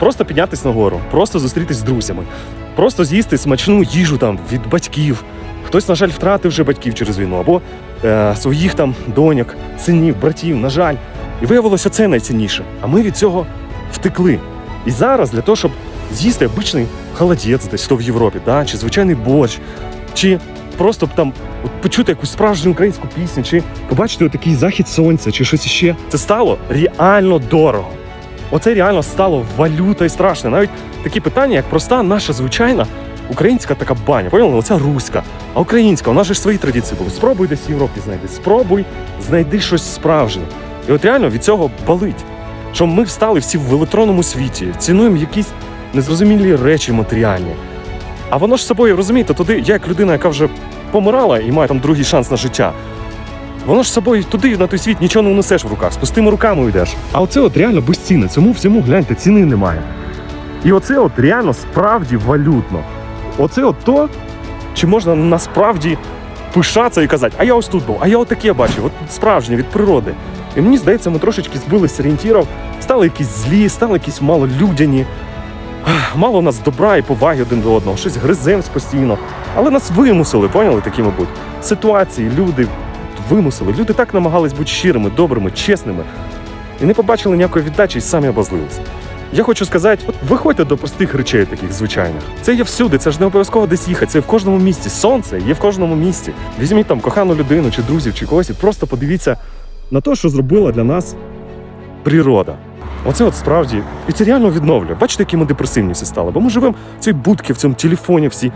Просто піднятися нагору, просто зустрітись з друзями, просто з'їсти смачну їжу там від батьків. Хтось, на жаль, втратив вже батьків через війну, або е, своїх там доньок, синів, братів, на жаль. І виявилося це найцінніше. А ми від цього втекли. І зараз для того, щоб з'їсти обичний холодець десь то в Європі, да? чи звичайний борщ, чи просто там от почути якусь справжню українську пісню, чи побачити такий захід сонця, чи щось іще. Це стало реально дорого. Оце реально стало валютою страшне. Навіть такі питання, як проста наша звичайна українська така баня. Поняли? Оця руська. А українська, у нас ж свої традиції були. Спробуй десь в Європі знайди. Спробуй знайди щось справжнє. І от реально від цього болить. Що ми встали всі в електронному світі, цінуємо якісь незрозумілі речі матеріальні. А воно ж собою, розумієте, туди, я як людина, яка вже помирала і має там другий шанс на життя. Воно ж з собою туди на той світ нічого не унесеш в руках, з пустими руками йдеш. А оце от реально безцінне. Цьому всьому гляньте, ціни немає. І оце от реально справді валютно. Оце от то, чи можна насправді пишатися і казати, а я ось тут був, а я отаке бачив, от справжнє від природи. І мені здається, ми трошечки збилися з орієнтірів, стали якісь злі, стали якісь малолюдяні. Мало у нас добра і поваги один до одного, щось гриземось постійно. Але нас вимусили, поняли такі, мабуть. Ситуації, люди вимусили. Люди так намагались бути щирими, добрими, чесними. І не побачили ніякої віддачі і самі обозлилися. Я хочу сказати, от виходьте до простих речей, таких звичайних. Це є всюди, це ж не обов'язково десь їхати. Це в кожному місті. Сонце є в кожному місті. Візьміть там кохану людину, чи друзів, чи когось, і просто подивіться на те, що зробила для нас природа. Оце от справді, і це реально відновлює. Бачите, які ми депресивні всі стали. Бо ми живемо в цій будці, в цьому телефоні всі.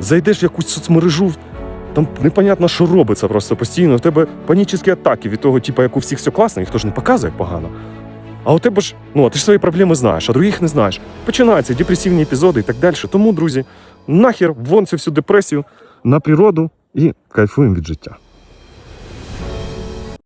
Зайдеш в якусь соцмережу, там непонятно, що робиться просто постійно. У тебе панічні атаки від того, типу, як у всіх все класно, ніхто ж не показує погано. А у тебе ж, ну, ти ж свої проблеми знаєш, а других не знаєш. Починаються депресивні епізоди і так далі. Тому, друзі, нахер вон цю всю депресію на природу і кайфуємо від життя.